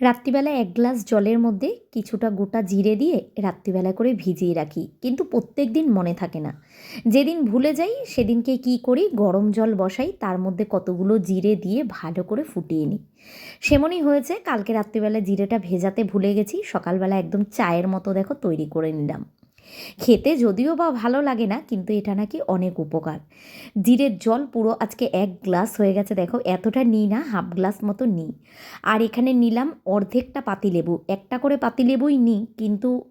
রাত্রিবেলা এক গ্লাস জলের মধ্যে কিছুটা গোটা জিরে দিয়ে রাত্রিবেলা করে ভিজিয়ে রাখি, কিন্তু প্রত্যেক দিন মনে থাকে না। যেদিন ভুলে যাই, সেদিনকে কি করি, গরম জল বসাই, তার মধ্যে কতগুলো জিরে দিয়ে ভালো করে ফুটিয়ে নিই। সেমনই হয়েছে, কালকে রাত্রিবেলা জিরেটা ভেজাতে ভুলে গেছি, সকালবেলা একদম চায়ের মতো দেখো তৈরি করে নিলাম। খেতে যদিও বা ভালো লাগে না, কিন্তু এটা নাকি অনেক উপকার। জিরের জল পুরো আজকে এক গ্লাস হয়ে গেছে, দেখো, এতটা নিই না, হাফ গ্লাস মতো নিই। আর এখানে নিলাম অর্ধেকটা পাতিলেবু, একটা করে পাতিলেবুই নিই, কিন্তু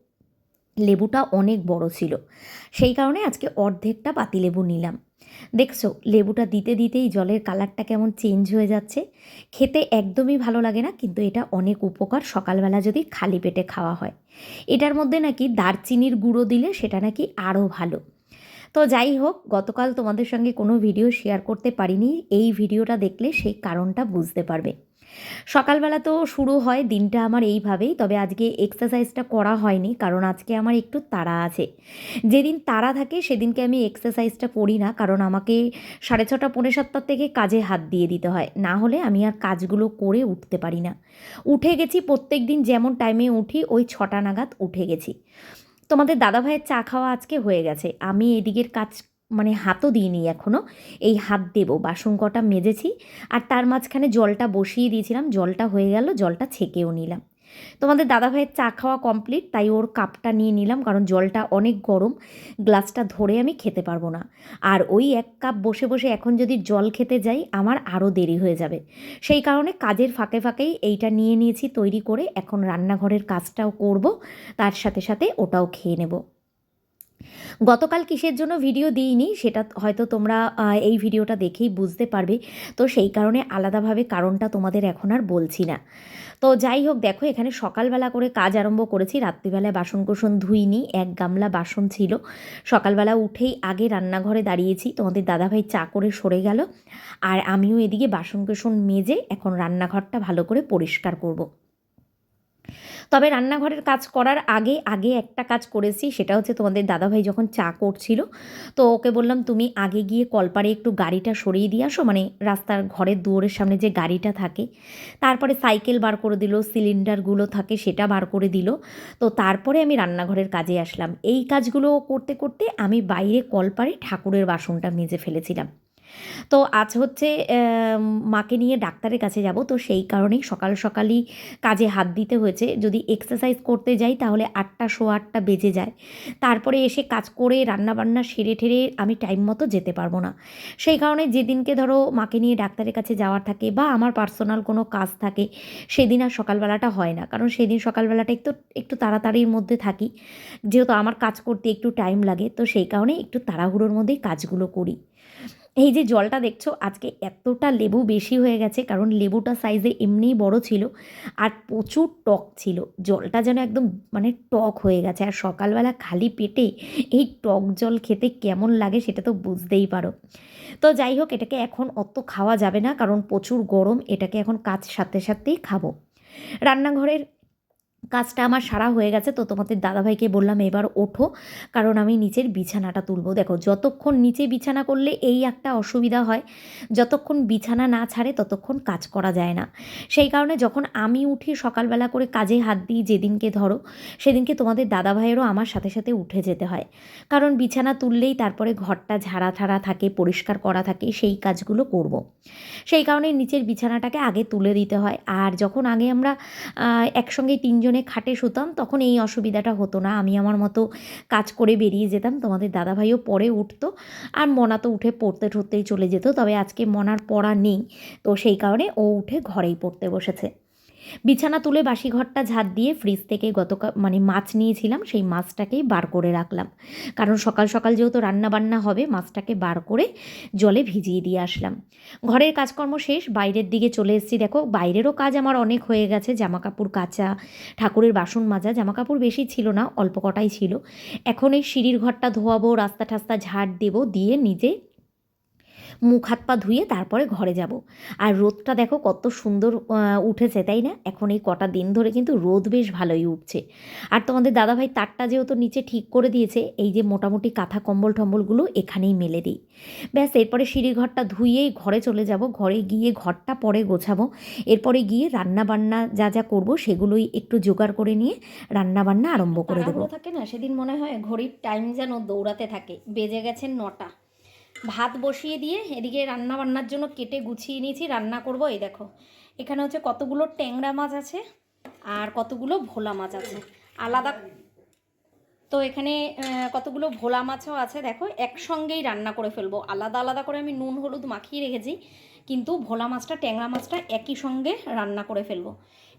লেবুটা অনেক বড় ছিল। সেই কারণে আজকে অর্ধেকটা পাতিলেবু নিলাম। দেখছ, লেবুটা দিতে দিতেই জলের কালারটা কেমন চেঞ্জ হয়ে যাচ্ছে। খেতে একদমই ভালো লাগে না, কিন্তু এটা অনেক উপকার সকালবেলা যদি খালি পেটে খাওয়া হয়। এটার মধ্যে নাকি দারচিনির গুঁড়ো দিলে সেটা নাকি আরও ভালো। তো যাই হোক, গতকাল তোমাদের সঙ্গে কোনো ভিডিও শেয়ার করতে পারিনি, এই ভিডিওটা দেখলে সেই কারণটা বুঝতে পারবে। সকালবেলা তো শুরু হয়, দিনটা আমার এইভাবেই, তবে আজকে এক্সারসাইজটা করা হয়নি, কারণ আজকে আমার একটু তাড়া আছে। যেদিন তাড়া থাকে, সেদিনকে আমি এক্সারসাইজটা করি না, কারণ আমাকে সাড়ে ছটা, পৌনে সাতটার থেকে কাজে হাত দিয়ে দিতে হয়, না হলে আমি আর কাজগুলো করে উঠতে পারি না। উঠে গেছি প্রত্যেক দিন যেমন টাইমে উঠি, ওই ছটা নাগাদ উঠে গেছি। তোমাদের দাদাভাইয়ের চা খাওয়া আজকে হয়ে গেছে, আমি এদিকের কাজ মানে হাতও দিইনি এখনও এই হাত দেবো, বাসন কটা মেজেছি আর তার মাঝখানে জলটা বসিয়ে দিয়েছিলাম, জলটা হয়ে গেল, জলটা ছেঁকেও নিলাম। তোমাদের দাদাভাইয়ের চা খাওয়া কমপ্লিট তাই ওর কাপটা নিয়ে নিলাম, কারণ জলটা অনেক গরম, গ্লাসটা ধরে আমি খেতে পারব না। আর ওই এক কাপ বসে বসে এখন যদি জল খেতে যাই, আমার আরও দেরি হয়ে যাবে। সেই কারণে কাজের ফাঁকে ফাঁকেই এইটা নিয়ে নিয়েছি তৈরি করে, এখন রান্নাঘরের কাজটাও করব, তার সাথে সাথে ওটাও খেয়ে নেব। গতকাল কিসের জন্য ভিডিও দিইনি, সেটা হয়তো তোমরা এই ভিডিওটা দেখেই বুঝতে পারবে। তো সেই কারণে আলাদাভাবে কারণটা তোমাদের এখন আর বলছি না। তো যাই হোক, দেখো, এখানে সকালবেলা করে কাজ আরম্ভ করেছি। রাত্রিবেলায় বাসন কোসন ধুইনি, এক গামলা বাসন ছিল। সকালবেলা উঠেই আগে রান্নাঘরে দাঁড়িয়েছি। তোমাদের দাদাভাই চা করে সরে গেল। আর আমিও এদিকে বাসন কোসন মেজে এখন রান্নাঘরটা ভালো করে পরিষ্কার করব। তবে রান্নাঘরের কাজ করার আগে আগে একটা কাজ করেছি, সেটা হচ্ছে তোমাদের দাদাভাই যখন চা করছিল, তো ওকে বললাম, তুমি আগে গিয়ে কলপারে একটু গাড়িটা সরিয়ে দিয়ে আসো। মানে রাস্তার ঘরের দুয়ারের সামনে যে গাড়িটা থাকে, তারপরে সাইকেল বার করে দিল, সিলিন্ডারগুলো থাকে সেটা বার করে দিল, তো তারপরে আমি রান্নাঘরের কাজে আসলাম। এই কাজগুলো করতে করতে আমি বাইরে কলপারে ঠাকুরের বাসনটা মেজে ফেলেছিলাম। তো আজ হচ্ছে মাকে নিয়ে ডাক্তারের কাছে যাব। তো সেই কারণেই সকাল সকালই কাজে হাত দিতে হয়েছে। যদি এক্সারসাইজ করতে যাই তাহলে আটটা শো আটটা বেজে যায়। তারপরে এসে কাজ করে রান্নাবান্না সেরে ঠেরে আমি টাইম মতো যেতে পারব না। সেই কারণে যেদিনকে ধরো মাকে নিয়ে ডাক্তারের কাছে যাওয়ার থাকে বা আমার পার্সোনাল কোনো কাজ থাকে, সেদিন আর সকালবেলাটা হয় না। কারণ সেদিন সকালবেলাটা একটু একটু তাড়াতাড়ির মধ্যে থাকি। যেহেতু আমার কাজ করতে একটু টাইম লাগে, তো সেই কারণে একটু তাড়াহুড়োর মধ্যেই কাজগুলো করি। এই যে জলটা দেখছ, আজকে এতটা লেবু বেশি হয়ে গেছে, কারণ লেবুটা সাইজে এমনিই বড় ছিল আর প্রচুর টক ছিল। জলটা যেন একদম মানে টক হয়ে গেছে। আর সকালবেলা খালি পেটে এই টক জল খেতে কেমন লাগে সেটা তো বুঝতেই পারো। তো যাই হোক, এটাকে এখন অত খাওয়া যাবে না, কারণ প্রচুর গরম, এটাকে এখন কাজ সাথে সাথেই খাব। রান্নাঘরের কাজটা আমার সারা হয়ে গেছে, তো তোমাদের দাদাভাইকে বললাম এবার ওঠো, কারণ আমি নিচের বিছানাটা তুলবো। দেখো, যতক্ষণ নিচে বিছানা করলে এই একটা অসুবিধা হয়, যতক্ষণ বিছানা না ছাড়ে ততক্ষণ কাজ করা যায় না। সেই কারণে যখন আমি উঠি সকালবেলা করে কাজে হাত দিই যেদিনকে ধরো, সেদিনকে তোমাদের দাদাভাইয়েরও আমার সাথে সাথে উঠে যেতে হয়। কারণ বিছানা তুললেই তারপরে ঘরটা ঝাড়া ঠাড়া থাকে, পরিষ্কার করা থাকে, সেই কাজগুলো করব। সেই কারণে নিচের বিছানাটাকে আগে তুলে দিতে হয়। আর যখন আগে আমরা একসঙ্গে তিনজনে দুজনে খাটে শুতাম, তখন এই অসুবিধাটা হতো না। আমি আমার মতো কাজ করে বেরিয়ে যেতাম, তোমাদের দাদাভাইও পরে উঠতো আর মনা তো উঠে পড়তে ঠরতেই চলে যেত, তবে আজকে মনার পড়া নেই। তো সেই কারণে ও উঠে ঘরেই পড়তে বসেছে। বিছানা তুলে বাসি ঘরটা ঝাঁট দিয়ে ফ্রিজ থেকে গতকাল মানে মাছ নিয়েছিলাম, সেই মাছটাকেই বার করে রাখলাম। কারণ সকাল সকাল যেহেতু রান্না বান্না হবে, মাছটাকে বার করে জলে ভিজিয়ে দিয়ে আসলাম। ঘরের কাজকর্ম শেষ, বাইরের দিকে চলে এসেছি। দেখো, বাইরেরও কাজ আমার অনেক হয়ে গেছে জামা কাপড় কাচা, ঠাকুরের বাসন মাজা জামা কাপড় বেশি ছিল না, অল্প কটাই ছিল। এখন এই সিঁড়ির ঘরটা ধোয়াবো, রাস্তা ঠাস্তা ঝাড় দেবো, দিয়ে নিজে মুখ হাত পা ধুয়ে তারপরে ঘরে যাব। আর রোদটা দেখো কত সুন্দর উঠেছে, তাই না? এখন এই কটা দিন ধরে কিন্তু রোদ বেশ ভালোই উঠছে। আর তোমাদের দাদাভাই তারটা যেহেতু নিচে ঠিক করে দিয়েছে, এই যে মোটামুটি কাঁথা কম্বল টম্বলগুলো এখানেই মেলে দিই। ব্যাস, এরপরে সিঁড়ি ঘরটা ধুয়েই ঘরে চলে যাব। ঘরে গিয়ে ঘরটা পরে গোছাবো। এরপরে গিয়ে রান্না বান্না যা যা করব সেগুলোই একটু জোগাড় করে নিয়ে রান্না বান্না আরম্ভ করে দেবো। থাকে না? সেদিন মনে হয় ঘড়ির টাইম যেন দৌড়াতে থাকে। বেজে গেছে নটা। ভাত বসিয়ে দিয়ে এদিকে রান্না বান্নার জন্য কেটে গুছিয়ে নিয়েছি, রান্না করব, এই দেখো। এখানে হচ্ছে কতগুলো ট্যাংরা মাছ আছে আর কতগুলো ভোলা মাছ আছে। আলাদা তো এখানে কতগুলো ভোলা মাছও আছে, দেখো, একসঙ্গেই রান্না করে ফেলব। আলাদা আলাদা করে আমি নুন, হলুদ মাখিয়ে রেখেছি, কিন্তু ভোলা মাছটা, ট্যাংরা মাছটা একই সঙ্গে রান্না করে ফেলব।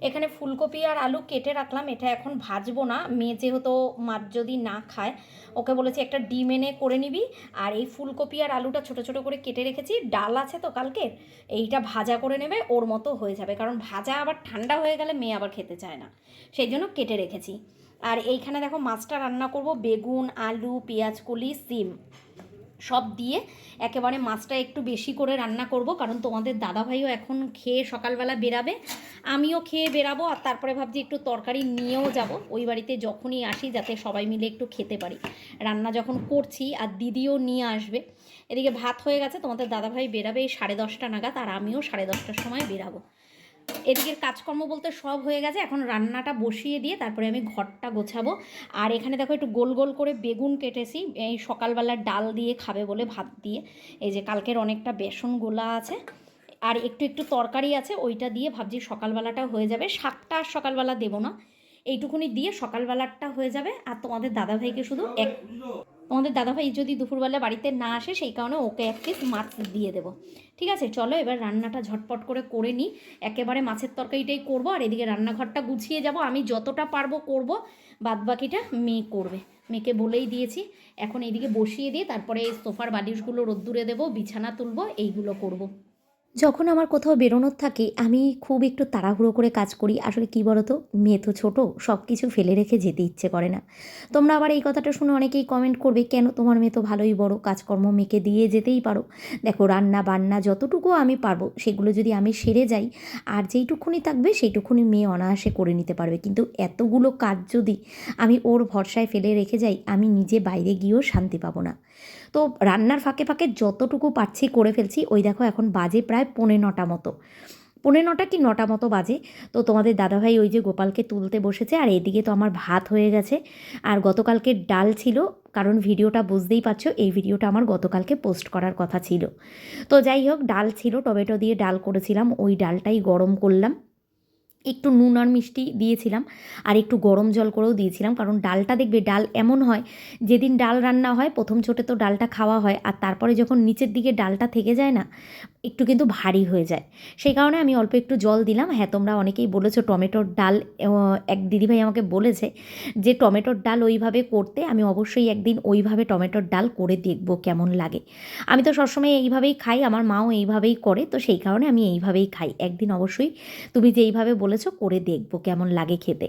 এখানে ফুলকপি আর আলু কেটে রাখলাম, এটা এখন ভাজবো না। মেয়ে যেহেতু মাছ যদি না খায়, ওকে বলেছি একটা ডিম এনে করে নিবি। আর এই ফুলকপি আর আলুটা ছোট ছোট করে কেটে রেখেছি, ডাল আছে তো কালকে এইটা ভাজা করে নেবে, ওর মতো হয়ে যাবে। কারণ ভাজা আবার ঠান্ডা হয়ে গেলে মেয়ে আবার খেতে চায় না, সেই জন্য কেটে রেখেছি। আর এইখানে দেখো মাছটা রান্না করব। বেগুন, আলু, পেঁয়াজ, কলি, সিম। সব দিয়ে একেবারে মাছটা একটু বেশি করে রান্না করব, কারণ তোমাদের দাদাভাইও এখন খেয়ে সকালবেলা বেরাবে। আমিও খেয়ে বেরাবো, আর তারপরে ভাবছি একটু তরকারি নিয়েও যাব। ওই বাড়িতে যখনই আসি যাতে সবাই মিলে একটু খেতে পারি। রান্না যখন করছি, আর দিদিও নিয়ে আসবে। এদিকে ভাত হয়ে গেছে, তোমাদের দাদাভাই বেরাবে এই সাড়ে দশটা নাগাদ, আর আমিও সাড়ে দশটার সময় বেরাবো। এদিকের কাজকর্ম বলতে সব হয়ে গেছে। এখন রান্নাটা বসিয়ে দিয়ে তারপরে আমি ঘরটা গোছাবো। আর এখানে দেখো একটু গোল গোল করে বেগুন কেটেছি। এই সকালবেলা ডাল দিয়ে খাবে বলে ভাত দিয়ে। এই যে কালকের অনেকটা বেসন গোলা আছে। আর একটু একটু তরকারি আছে, ওইটা দিয়ে ভাবছি সকালবেলাটা হয়ে যাবে। শাকটা আর সকালবেলা দেবো না। এইটুকুনি দিয়ে সকালবেলাটা হয়ে যাবে। আর তোমাদের দাদাভাইকে শুধু এক তোমাদের দাদাভাই যদি দুপুরবেলা বাড়িতে না আসে, সেই কারণে ওকে এক পিস মাছ দিয়ে দেবো। ঠিক আছে? চলো এবার রান্নাটা ঝটপট করে করে নিই। একেবারে মাছের তরকারিটাই করব, আর এদিকে রান্নাঘরটা গুছিয়ে যাব। আমি যতটা পারব করব বাদ বাকিটা মেয়ে করবে। মেয়েকে বলেই দিয়েছি, এখন এইদিকে বসিয়ে দিয়ে তারপরে সোফার বালিশগুলো রোদ্দুরে দেবো, বিছানা তুলবো, এইগুলো করব। যখন আমার কোথাও বেরোনোর থাকে, আমি খুব একটু তাড়াহুড়ো করে কাজ করি। আসলে কি বলো তো মেয়ে তো ছোটো সব কিছু ফেলে রেখে যেতে ইচ্ছে করে না। তোমরা আবার এই কথাটা শুনে অনেকেই কমেন্ট করবে, কেন তোমার মেয়ে তো ভালোই বড়? কাজকর্ম মেয়েকে দিয়ে যেতেই পারো। দেখো, রান্না বান্না যতটুকু আমি পারব, সেগুলো যদি আমি সেরে যাই, আর যেইটুকুনি থাকবে, সেইটুকুনি মেয়ে অনায়াসে করে নিতে পারবে। কিন্তু এতগুলো কাজ যদি আমি ওর ভরসায় ফেলে রেখে যাই, আমি নিজে বাইরে গিয়েও শান্তি পাবো না। তো রান্নার ফাঁকে ফাঁকে যতটুকু পারছি করে ফেলছি, ওই দেখো এখন বাজে প্রায় পৌনে নটা মতো। পৌনে নটা কি নটা মতো বাজে? তো তোমাদের দাদাভাই ওই যে গোপালকে তুলতে বসেছে, আর এদিকে তো আমার ভাত হয়ে গেছে। আর গতকালকে ডাল ছিল, কারণ ভিডিওটা বুঝতেই পারছ, এই ভিডিওটা আমার গতকালকে পোস্ট করার কথা ছিল। তো যাই হোক, ডাল ছিল, টমেটো দিয়ে ডাল করেছিলাম, ওই ডালটাই গরম করলাম। একটু নুন আর মিষ্টি দিয়েছিলাম আর একটু গরম জল করেও দিয়েছিলাম, কারণ ডালটা দেখবে ডাল এমন হয়, যেদিন ডাল রান্না হয়, প্রথম ছোটে তো ডালটা খাওয়া হয়, আর তারপরে যখন নিচের দিকে ডালটা থেকে যায় না একটু কিন্তু ভারী হয়ে যায়। সেই কারণে আমি অল্প একটু জল দিলাম। হ্যাঁ তোমরা অনেকেই বলেছ টমেটোর ডাল এক দিদিভাই আমাকে বলেছে যে টমেটোর ডাল ওইভাবে করতে, আমি অবশ্যই একদিন ওইভাবে টমেটোর ডাল করে দেখব কেমন লাগে। আমি তো সবসময় এইভাবেই খাই, আমার মাও এইভাবেই করে, তো সেই কারণে আমি এইভাবেই খাই। একদিন অবশ্যই তুমি যেইভাবে বলেছ করে দেখব কেমন লাগে খেতে।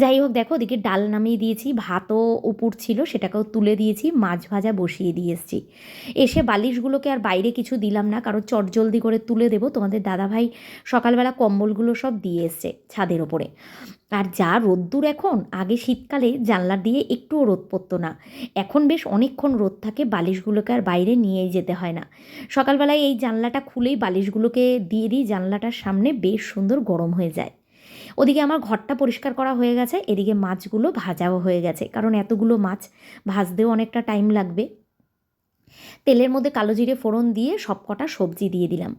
যাই হোক, দেখো ওদিকে ডাল নামিয়ে দিয়েছি, ভাতও উপর ছিল, সেটাকেও তুলে দিয়েছি, মাছ ভাজা বসিয়ে দিয়ে এসেছি। এসে বালিশগুলোকে আর বাইরে কিছু দিলাম না, কারণ চটজলদি করে তুলে দেবো। তোমাদের দাদাভাই সকালবেলা কম্বলগুলো সব দিয়ে এসছে ছাদের ওপরে। আর যা রোদ্দুর এখন, আগে শীতকালে জানলা দিয়ে একটুও রোদ পড়তো না। এখন বেশ অনেকক্ষণ রোদ থাকে, বালিশগুলোকে আর বাইরে নিয়েই যেতে হয় না। সকালবেলায় এই জানলাটা খুলেই বালিশগুলোকে দিয়ে দিই, জানলাটার সামনে বেশ সুন্দর গরম হয়ে যায়। ওদিকে আমার ঘরটা পরিষ্কার করা হয়ে গেছে, এদিকে মাছগুলো ভাজাও হয়ে গেছে। কারণ এতগুলো মাছ ভাজতেও অনেকটা টাইম লাগবে। তেলের মধ্যে কালো জিরে ফোড়ন দিয়ে সব কটা সবজি দিয়ে দিলাম।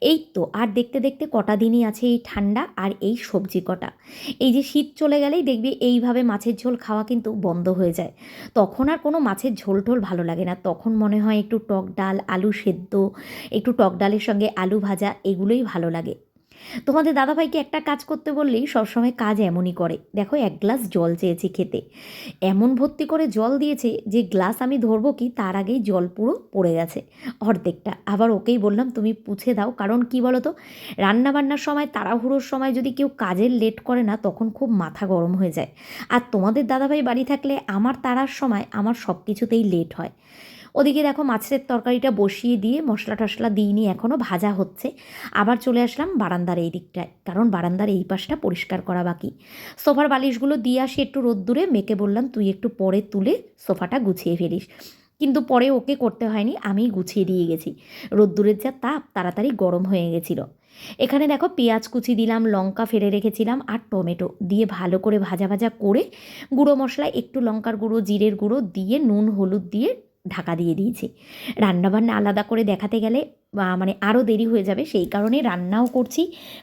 এই তো, আর দেখতে দেখতে কটা দিনই আছে এই ঠান্ডা আর এই সবজি কটা। এই যে শীত চলে গেলেই দেখবি এইভাবে মাছের ঝোল খাওয়া কিন্তু বন্ধ হয়ে যায়। তখন আর কোনো মাছের ঝোল টোল ভালো লাগে না। তখন মনে হয় একটু টক ডাল, আলু সেদ্ধ, একটু টক ডালের সঙ্গে আলু ভাজা, এগুলোই ভালো লাগে। তোমাদের দাদাভাইকে একটা কাজ করতে বললেই সবসময় কাজ এমনই করে। দেখো, এক গ্লাস জল চেয়েছি খেতে। এমন ভর্তি করে জল দিয়েছে যে গ্লাস আমি ধরবো কি, তার আগেই জল পুরো পড়ে গেছে। অর্ধেকটা। আবার ওকেই বললাম, তুমি পুছে দাও। কারণ কি বলো তো রান্নাবান্নার সময়, তাড়াহুড়োর সময় যদি কেউ কাজের লেট করে না, তখন খুব মাথা গরম হয়ে যায়। আর তোমাদের দাদাভাই বাড়ি থাকলে আমার তাড়ার সময় আমার সব কিছুতেই লেট হয়। ওদিকে দেখো মাছের তরকারিটা বসিয়ে দিয়ে মশলা টশলা দিইনি এখনও ভাজা হচ্ছে। আবার চলে আসলাম বারান্দার এই দিকটায়, কারণ বারান্দার এই পাশটা পরিষ্কার করা বাকি। সোফার বালিশগুলো দিয়ে আসি একটু রোদ্দুরে মেকে বললাম, তুই একটু পরে তুলে সোফাটা গুছিয়ে ফেলিস। কিন্তু পরে ওকে করতে হয়নি, আমি গুছিয়ে দিয়ে গেছি। রোদ্দুরের যা তাপ, তাড়াতাড়ি গরম হয়ে গেছিল। এখানে দেখো পেঁয়াজ কুচি দিলাম, লঙ্কা ফেলে রেখেছিলাম আর টমেটো দিয়ে ভালো করে ভাজা ভাজা করে গুঁড়ো মশলা একটু লঙ্কার গুঁড়ো, জিরের গুঁড়ো দিয়ে নুন, হলুদ দিয়ে ঢাকা দিয়ে দিয়েছি। রান্নাবান্না আলাদা করে দেখাতে গেলে মানে আরও দেরি হয়ে যাবে, সেই কারণে রান্নাও করছি,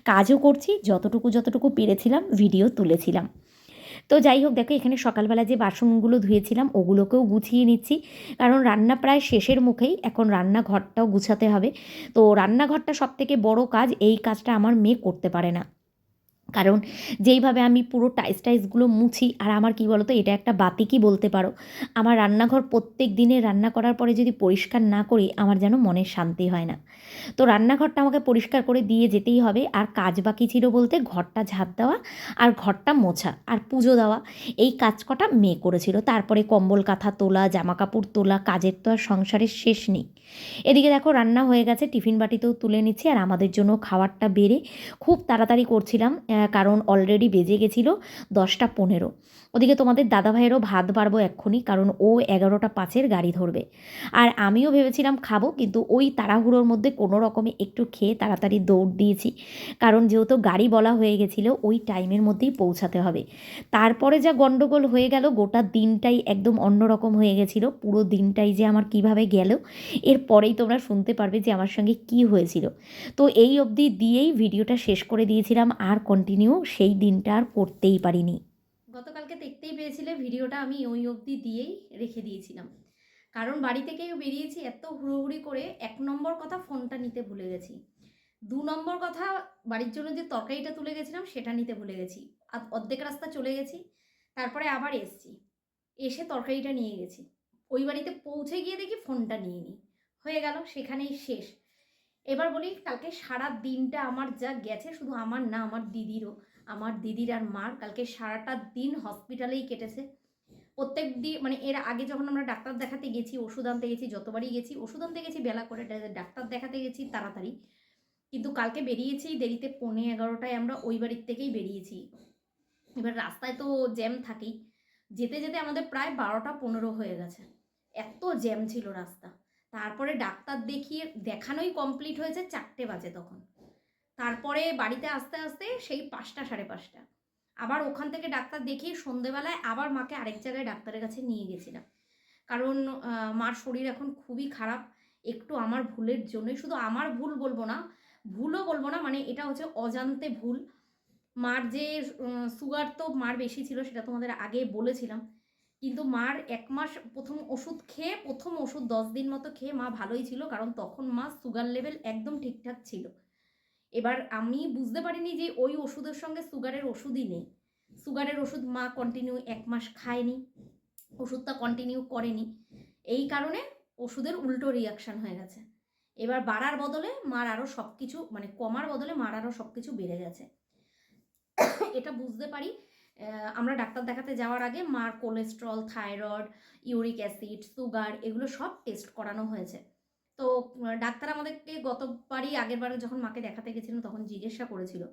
কাজও করছি, যতটুকু যতটুকু পেরেছিলাম ভিডিও তুলেছিলাম। তো যাই হোক, দেখো এখানে সকালবেলা যে বাসনগুলো ধুয়েছিলাম, ওগুলোকেও গুছিয়ে নিচ্ছি। কারণ রান্না প্রায় শেষের মুখেই, এখন রান্নাঘরটাও গুছাতে হবে। তো রান্নাঘরটা সব থেকে বড় কাজ, এই কাজটা আমার মেয়ে করতে পারে না। কারণ যেইভাবে আমি পুরো টাইস টাইসগুলো মুছি, আর আমার কি বলতো, এটা একটা বাতিকই বলতে পারো। আমার রান্নাঘর প্রত্যেক দিনে রান্না করার পরে যদি পরিষ্কার না করি, আমার যেন মনে শান্তি হয় না। তো রান্নাঘরটা আমাকে পরিষ্কার করে দিয়ে যেতেই হবে, আর কাজ বাকি ছিল বলতে ঘরটা ঝাঁপ দেওয়া আর ঘরটা মোছা আর পুজো দেওয়া। এই কাজ কটা মেয়ে করেছিল। তারপরে কম্বল কাঁথা তোলা জামা কাপড় তোলা, কাজের তো আর সংসারের শেষ নেই। এদিকে দেখো রান্না হয়ে গেছে, টিফিন বাটিতেও তুলে নিচ্ছি, আর আমাদের জন্য খাবারটা বেড়ে খুব তাড়াতাড়ি করছিলাম। কারণ অলরেডি বেজে গেছিল দশটা পনেরো। ওদিকে তোমাদের দাদা ভাইয়েরও ভাত বাড়বো এক্ষুনি, কারণ ও এগারোটা পাঁচের গাড়ি ধরবে। আর আমিও ভেবেছিলাম খাব, কিন্তু ওই তাড়াহুড়োর মধ্যে কোনো রকমে একটু খেয়ে তাড়াতাড়ি দৌড় দিয়েছি। কারণ যেহেতু গাড়ি বলা হয়ে গেছিল, ওই টাইমের মধ্যেই পৌঁছাতে হবে। তারপরে যা গণ্ডগোল হয়ে গেল, গোটা দিনটাই একদম অন্যরকম হয়ে গেছিল। পুরো দিনটাই যে আমার কীভাবে গেল এরপরেই তোমরা শুনতে পারবে যে আমার সঙ্গে কি হয়েছিল। তো এই অবধি দিয়েই ভিডিওটা শেষ করে দিয়েছিলাম, আর কন্টিনিউ সেই দিনটা আর করতেই পারিনি। গতকালকে দেখতেই পেয়েছিলে ভিডিওটা আমি ওই অবধি দিয়েই রেখে দিয়েছিলাম। কারণ বাড়ি থেকে বেরিয়েছি এত হুড়োহুড়ি করে এক নম্বর কথা ফোনটা নিতে ভুলে গেছি। দু নম্বর কথা বাড়ির জন্য যে তরকারিটা তুলে গেছিলাম সেটা নিতে ভুলে গেছি। অর্ধেক রাস্তা চলে গেছি, তারপরে আবার এসছি। এসে তরকারিটা নিয়ে গেছি। ওই বাড়িতে পৌঁছে গিয়ে দেখি ফোনটা নিয়ে নিই হয়ে গেল, সেখানেই শেষ। এবার বলি, কালকে সারা দিনটা আমার যা গেছে শুধু আমার না, আমার দিদিরও। আমার দিদির আর মার কালকে সারাটা দিন হসপিটালেই কেটেছে। প্রত্যেক দিন মানে এর আগে যখন আমরা ডাক্তার দেখাতে গেছি, ওষুধ আনতে গেছি, যতবারই গেছি, ওষুধ আনতে গেছি, বেলা করে ডাক্তার দেখাতে গেছি তাড়াতাড়ি। কিন্তু কালকে বেরিয়েছি দেরিতে পৌনে এগারোটায় আমরা ওই বাড়ির থেকেই বেরিয়েছি। এবার রাস্তায় তো জ্যাম থাকেই। যেতে যেতে আমাদের প্রায় বারোটা পনেরো হয়ে গেছে। এত জ্যাম ছিল রাস্তা। তারপরে ডাক্তার দেখিয়ে, দেখানোই কমপ্লিট হয়েছে চারটে বাজে তখন। তারপরে বাড়িতে আসতে আসতে সেই পাঁচটা, সাড়ে পাঁচটা। আবার ওখান থেকে ডাক্তার দেখিয়ে সন্ধেবেলায় আবার মাকে আরেক জায়গায় ডাক্তারের কাছে নিয়ে গেছিলাম। কারণ মার শরীর এখন খুবই খারাপ। একটু আমার ভুলের জন্যই। শুধু আমার ভুল বলব না, ভুলও বলব না মানে এটা হচ্ছে অজান্তে ভুল। মার যে সুগার তো মার বেশি ছিল, সেটা তোমাদের আগে বলেছিলাম। কিন্তু মার এক মাস প্রথম ওষুধ খেয়ে, প্রথম ওষুধ দশ দিন মতো খেয়ে মা ভালোই ছিল। কারণ তখন মা সুগার লেভেল একদম ঠিকঠাক ছিল। এবার আমি বুঝতে পারিনি যে ওই ওষুধের সঙ্গে সুগারের ওষুধই নেই। সুগারের ওষুধ মা কন্টিনিউ এক মাস খায়নি, ওষুধটা কন্টিনিউ করেনি। এই কারণে ওষুধের উল্টো রিয়াকশান হয়ে গেছে। এবার বাড়ার বদলে মার আরও সব কিছু মানে কমার বদলে মার আরও সব কিছু বেড়ে গেছে। এটা বুঝতে পারি। আমরা ডাক্তার দেখাতে যাওয়ার আগে মার cholesterol thyroid uric acid sugar এগুলো সব টেস্ট করানো হয়েছে। তো ডাক্তার আমাদেরকে গতবারই আগের বারে যখন মাকে দেখাতে গেছিলাম তখন জিজ্ঞাসা করেছিল।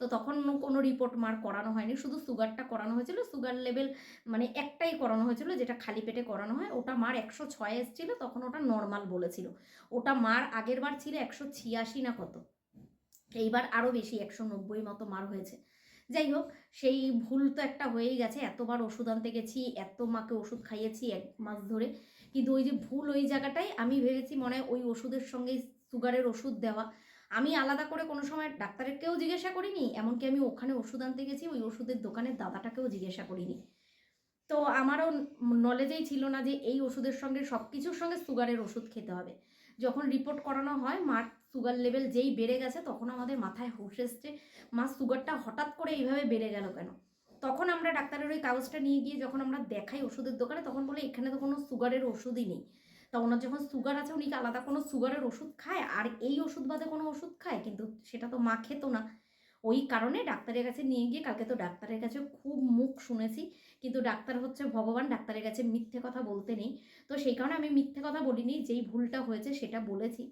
তো তখন কোনো রিপোর্ট মার করানো হয়নি, শুধু সুগারটা করানো হয়েছিল সুগার লেভেল মানে একটাই করানো হয়েছিল যেটা খালি পেটে করানো হয়, ওটা মার একশো ছয় এসেছিল, তখন ওটা নর্মাল বলেছিল। ওটা মার আগের বার ছিল একশো ছিয়াশি না কত। এইবার আরও বেশি, একশো নব্বই মতো মার হয়েছে। যাই হোক, সেই ভুল তো একটা হয়েই গেছে, এতবার ওষুধ আনতে গেছি, এত মাকে ওষুধ খাইয়েছি এক মাস ধরে। কিন্তু ওই যে ভুল ওই জায়গাটাই আমি ভেবেছি মনে হয় ওই ওষুধের সঙ্গে সুগারের ওষুধ দেওয়া। আমি আলাদা করে কোনো সময় ডাক্তারেরকেও জিজ্ঞাসা করিনি, এমনকি আমি ওখানে ওষুধ আনতে গেছি, ওই ওষুধের দোকানের দাদাটাকেও জিজ্ঞাসা করিনি। তো আমারও নলেজেই ছিল না যে এই ওষুধের সঙ্গে সব কিছুর সঙ্গে সুগারের ওষুধ খেতে হবে। যখন রিপোর্ট করানো হয়, মার সুগার লেভেল যেই বেড়ে গেছে, তখন আমাদের মাথায় হুশ এসছে, মা সুগারটা হঠাৎ করে এইভাবে বেড়ে গেল কেন? তখন আমরা ডাক্তারের ওই কাগজটা নিয়ে গিয়ে যখন আমরা দেখাই ওষুধের দোকানে, তখন বলে, এখানে তো কোনো সুগারের ওষুধই নেই। তা ওনার যখন সুগার আছে, উনি কি আলাদা কোনো সুগারের ওষুধ খায়? আর এই ওষুধ বাদে কোনো ওষুধ খায়? কিন্তু সেটা তো মা খেত না। ওই কারণে ডাক্তারের কাছে নিয়ে গিয়ে, কালকে তো ডাক্তারের কাছে খুব মুখ শুনেছি, কিন্তু ডাক্তার হচ্ছে ভগবান, ডাক্তারের কাছে মিথ্যে কথা বলতে নেই। তো সেই কারণে আমি মিথ্যে কথা বলিনি, যেই ভুলটা হয়েছে সেটা বলেছি।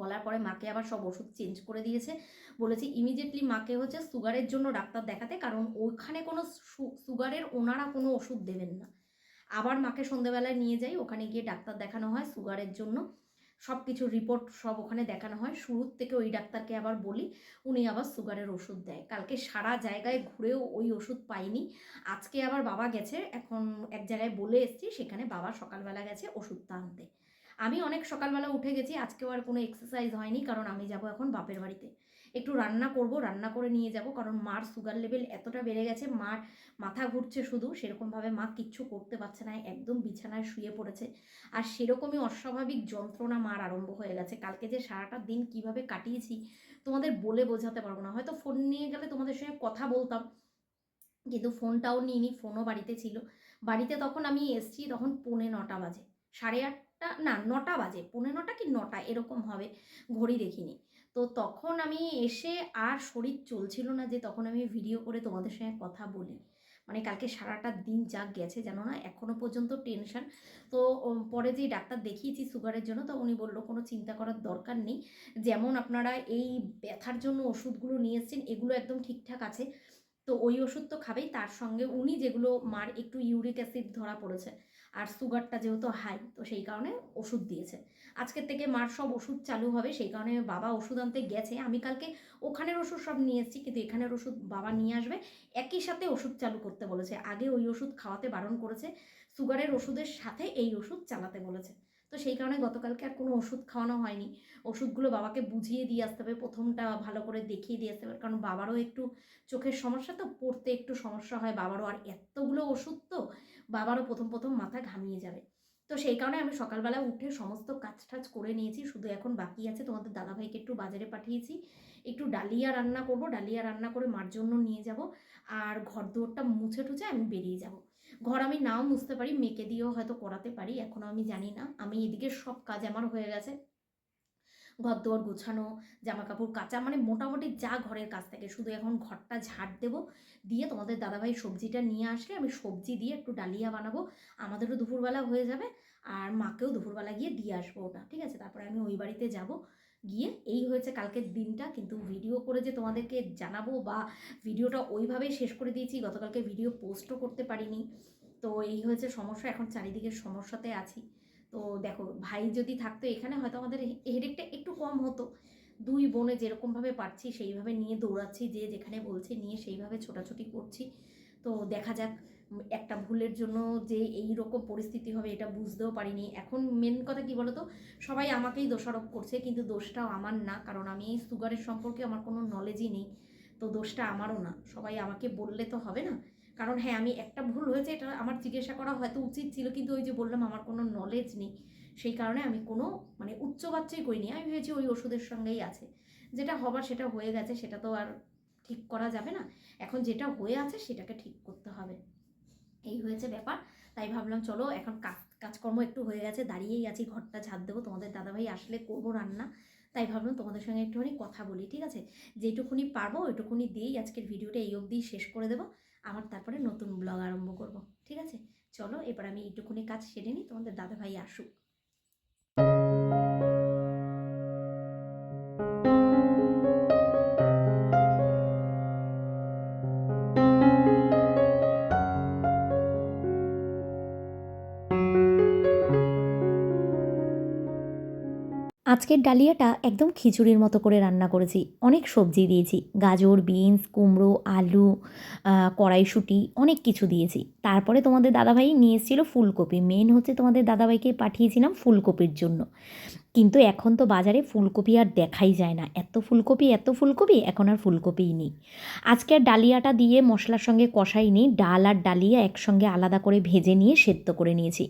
বলার পরে মাকে আবার সব ওষুধ চেঞ্জ করে দিয়েছে। বলেছি ইমিডিয়েটলি মাকে হচ্ছে সুগারের জন্য ডাক্তার দেখাতে, কারণ ওখানে কোনো সুগারের ওনারা কোনো ওষুধ দেবেন না। আবার মাকে সন্ধেবেলায় নিয়ে যাই, ওখানে গিয়ে ডাক্তার দেখানো হয় সুগারের জন্য। সব কিছু রিপোর্ট সব ওখানে দেখানো হয়। শুরুর থেকে ওই ডাক্তারকে আবার বলি, উনি আবার সুগারের ওষুধ দেয়। কালকে সারা জায়গায় ঘুরেও ওই ওষুধ পাইনি। আজকে আবার বাবা গেছে, এখন এক জায়গায় বলে এসছি, সেখানে বাবা সকালবেলা গেছে ওষুধটা আনতে। আমি অনেক সকালবেলা উঠে গেছি, আজকেও আর কোনো এক্সারসাইজ হয়নি, কারণ আমি যাব এখন বাপের বাড়িতে। একটু রান্না করব, রান্না করে নিয়ে যাব, কারণ মার সুগার লেভেল এতটা বেড়ে গেছে, মার মাথা ঘুরছে শুধু, সেরকমভাবে মা কিচ্ছু করতে পারছে না, একদম বিছানায় শুয়ে পড়েছে। আর সেরকমই অস্বাভাবিক যন্ত্রণা মার আরম্ভ হয়ে গেছে। কালকে যে সারাটা দিন কীভাবে কাটিয়েছি, তোমাদের বলে বোঝাতে পারব না। হয়তো ফোন নিয়ে গেলে তোমাদের সঙ্গে কথা বলতাম, কিন্তু ফোনটাও নিইনি ফোনও বাড়িতে ছিল। বাড়িতে তখন আমি এসছি তখন পৌনে নটা বাজে, সাড়ে না, নটা বাজে, পৌনে নটা কি নটা, এরকম হবে, ঘড়ি দেখিনি। তো তখন আমি এসে আর শরীর চলছিল না যে তখন আমি ভিডিও করে তোমাদের সঙ্গে কথা বলি। মানে কালকে সারাটা দিন যা গেছে জানো না এখনও পর্যন্ত টেনশন তো পরে যে ডাক্তার দেখিয়েছি সুগারের জন্য, তো উনি বলল কোনো চিন্তা করার দরকার নেই। যেমন আপনারা এই ব্যথার জন্য ওষুধগুলো নিয়ে এসেছেন, এগুলো একদম ঠিকঠাক আছে। তো ওই ওষুধ তো খাবেই, তার সঙ্গে উনি যেগুলো মার একটু ইউরিক অ্যাসিড ধরা পড়েছে আর সুগারটা যেহেতু হাই তো সেই কারণে ওষুধ দিয়েছে। আজকের থেকে মার সব ওষুধ চালু হবে, সেই কারণে বাবা ওষুধ আনতে গেছে। আমি কালকে ওখানের ওষুধ সব নিয়ে এসেছি, কিন্তু এখানের ওষুধ বাবা নিয়ে আসবে। একই সাথে ওষুধ চালু করতে বলেছে। আগে ওই ওষুধ খাওয়াতে বারণ করেছে, সুগারের ওষুধের সাথে এই ওষুধ চালাতে বলেছে। তো সেই কারণে গতকালকে আর কোনো ওষুধ খাওয়ানো হয়নি। ওষুধগুলো বাবাকে বুঝিয়ে দিয়ে আসতে হবে, প্রথমটা ভালো করে দেখিয়ে দিয়ে আসতে হবে, কারণ বাবারও একটু চোখের সমস্যা তো, পড়তে একটু সমস্যা হয়, বাবারও আর এতগুলো ওষুধ তো, বাবারও প্রথম প্রথম মাথা ঘামিয়ে যাবে। তো সেই কারণে আমি সকালবেলা উঠে সমস্ত কাজ টাজ করে নিয়েছি, শুধু এখন বাকি আছে, তোমাদের দাদাভাইকে একটু বাজারে পাঠিয়েছি। একটু ডালিয়া রান্না করব, ডালিয়া রান্না করে মার জন্য নিয়ে যাব, আর ঘর দুয়ারটা মুছে টুছে আমি বেরিয়ে যাব। ঘর আমি নাও মুছতে পারি মেয়েকে দিয়েও হয়তো করাতে পারি এখনও আমি জানি না। আমি এদিকে সব কাজ আমার হয়ে গেছে। ঘর দুয়ার গোছানো জামা কাপড় কাচা মানে মোটামুটি যা ঘরের কাজ থাকে। শুধু এখন ঘরটা ঝাড় দেবো, দিয়ে তোমাদের দাদাভাই সবজিটা নিয়ে আসলে আমি সবজি দিয়ে একটু ডালিয়া বানাবো। আমাদেরও দুপুরবেলা হয়ে যাবে, আর মাকেও দুপুরবেলা গিয়ে দিয়ে আসব ওটা, ঠিক আছে? তারপরে আমি ওই বাড়িতে যাব। গিয়ে এই হয়েছে কালকের দিনটা, কিন্তু ভিডিও করে যে তোমাদেরকে জানাব বা ভিডিওটা ওইভাবেই শেষ করে দিয়েছি, গতকালকে ভিডিও পোস্টও করতে পারিনি। তো এই হয়েছে সমস্যা, এখন চারিদিকের সমস্যাতে আছি। তো দেখো, ভাই যদি থাকতো এখানে, হয়তো আমাদের হেডেকটা একটু কম হতো। দুই বোনে যেরকমভাবে পারছি, সেইভাবে নিয়ে দৌড়াচ্ছি, যে যেখানে বলছে নিয়ে সেইভাবে ছোটাছুটি করছি। তো দেখা যাক একটা ভুলের জন্য যে এই রকম পরিস্থিতি হবে এটা বুঝতেও পারিনি। এখন মেন কথা কি বলতো? সবাই আমাকেই দোষারোপ করছে, কিন্তু দোষটাও আমার না, কারণ আমি এই সুগারের সম্পর্কে আমার কোনো নলেজই নেই। তো দোষটা আমারও না। সবাই আমাকে বললে তো হবে না। কারণ হ্যাঁ আমি একটা ভুল হয়েছে, এটা আমার জিজ্ঞাসা করা হয়তো উচিত ছিল, কিন্তু ওই যে বললাম আমার কোনো নলেজ নেই। সেই কারণে আমি কোনো মানে উচ্চ বাচ্চাই করিনি, আমি ভেবেছি ওই ওষুধের সঙ্গেই আছে। যেটা হবার সেটা হয়ে গেছে, সেটা তো আর ঠিক করা যাবে না। এখন যেটা হয়ে আছে, সেটাকে ঠিক করতে হবে। এই হয়েছে ব্যাপার। তাই ভাবলাম, চলো এখন কাজ, কাজকর্ম একটু হয়ে গেছে, দাঁড়িয়েই আছি, ঘরটা ঝাড় দেবো। তোমাদের দাদাভাই আসলে করব রান্না। তাই ভাবলাম তোমাদের সঙ্গে একটুখানি কথা বলি, ঠিক আছে? যেটুকুনি পারব, ওইটুকুনি দিয়েই আজকের ভিডিওটা এই অবধি শেষ করে দেবো। আমার তারপরে নতুন ব্লগ আরম্ভ করব, ঠিক আছে? চলো, এবার আমি এইটুকুনি কাজ সেরে নিই, তোমাদের দাদাভাই আসুক। আজকের ডালিয়াটা একদম খিচুড়ির মতো করে রান্না করেছি। অনেক সবজি দিয়েছি। গাজর, বিনস, কুমড়ো, আলু কড়াইশুটি, অনেক কিছু দিয়েছি। তারপরে তোমাদের দাদাভাই নিয়ে এসেছিল ফুলকপি। মেন হচ্ছে তোমাদের দাদাভাইকে পাঠিয়েছিলাম ফুলকপির জন্য। কিন্তু এখন তো বাজারে ফুলকপি আর দেখাই যায় না। এত ফুলকপি এত ফুলকপি, এখন আর ফুলকপিই নেই। আজকে আর ডালিয়াটা দিয়ে মশলার সঙ্গে কষাই নিই ডাল আর ডালিয়া একসঙ্গে আলাদা করে ভেজে নিয়ে সেদ্ধ করে নিয়েছি।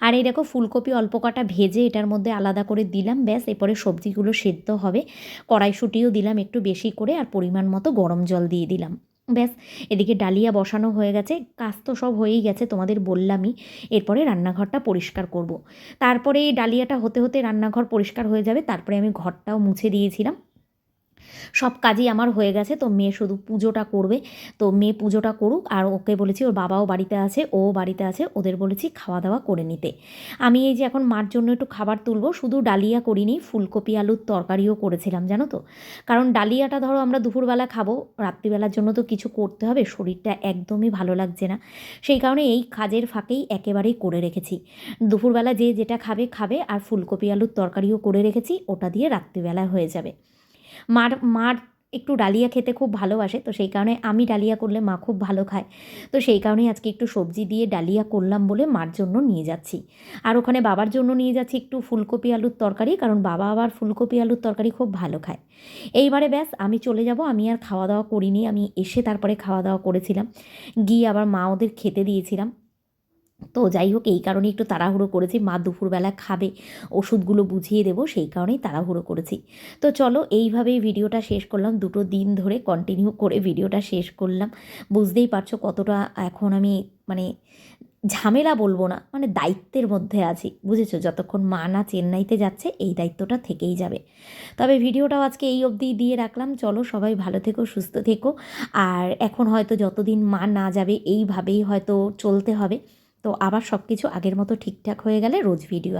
আর এই দেখো ফুলকপি অল্প কটা ভেজে এটার মধ্যে আলাদা করে দিলাম, ব্যাস, এরপরে সবজিগুলো সেদ্ধ হবে। কড়াইশুঁটিও দিলাম একটু বেশি করে আর পরিমাণ মতো গরম জল দিয়ে দিলাম। ব্যাস, এদিকে ডালিয়া বসানো হয়ে গেছে। কাজ তো সব হয়েই গেছে, তোমাদের বললামই। এরপরে রান্নাঘরটা পরিষ্কার করব। তারপরে এই ডালিয়াটা হতে হতে রান্নাঘর পরিষ্কার হয়ে যাবে, তারপরে আমি ঘরটাও মুছে দিয়েছিলাম। সব কাজই আমার হয়ে গেছে, তো মেয়ে শুধু পুজোটা করবে। তো মেয়ে পুজোটা করুক, আর ওকে বলেছি ওর বাবাও বাড়িতে আছে, ও বাড়িতে আছে, ওদের বলেছি খাওয়া দাওয়া করে নিতে। আমি এই যে এখন মার জন্য একটু খাবার তুলবো, শুধু ডালিয়া করিনি, ফুলকপি, আলুর তরকারিও করেছিলাম, জানো তো? কারণ ডালিয়াটা ধরো আমরা দুপুরবেলা খাব, রাত্রিবেলার জন্য তো কিছু করতে হবে, শরীরটা একদমই ভালো লাগছে না। সেই কারণে এই কাজের ফাঁকেই একেবারেই করে রেখেছি। দুপুরবেলা যে যেটা খাবে খাবে, আর ফুলকপি, আলুর তরকারিও করে রেখেছি, ওটা দিয়ে রাত্রিবেলা হয়ে যাবে। মার মার একটু ডালিয়া খেতে খুব ভালোবাসে, তো সেই কারণে আমি ডালিয়া করলে মা খুব ভালো খায়। তো সেই কারণেই আজকে একটু সবজি দিয়ে ডালিয়া করলাম বলে মার জন্য নিয়ে যাচ্ছি। আর ওখানে বাবার জন্য নিয়ে যাচ্ছি একটু ফুলকপি আলুর তরকারি, কারণ বাবা আবার ফুলকপি আলুর তরকারি খুব ভালো খায়। এইবারে ব্যাস, আমি চলে যাব, আমি আর খাওয়া দাওয়া করিনি, আমি এসে তারপরে খাওয়া দাওয়া করেছিলাম। গিয়ে আবার মা ওদের খেতে দিয়েছিলাম। তো যাই হোক, এই কারণে একটু তাড়াহুড়ো করেছি। মা দুপুরবেলা খাবে, ওষুধগুলো বুঝিয়ে দেবো, সেই কারণেই তাড়াহুড়ো করেছি। তো চলো, এইভাবেই ভিডিওটা শেষ করলাম। দুটো দিন ধরে কন্টিনিউ করে ভিডিওটা শেষ করলাম। বুঝতেই পারছ কতটা এখন আমি মানে ঝামেলা বলব না মানে দায়িত্বের মধ্যে আছি। বুঝেছ? যতক্ষণ মা না চেন্নাইতে যাচ্ছে, এই দায়িত্বটা থেকেই যাবে। তবে ভিডিওটাও আজকে এই অবধি দিয়ে রাখলাম। চলো, সবাই ভালো থেকো, সুস্থ থেকো। আর এখন হয়তো যতদিন মা না যাবে, এইভাবেই হয়তো চলতে হবে। তো আবার সব কিছু আগের মতো ঠিকঠাক হয়ে গেলে রোজ ভিডিও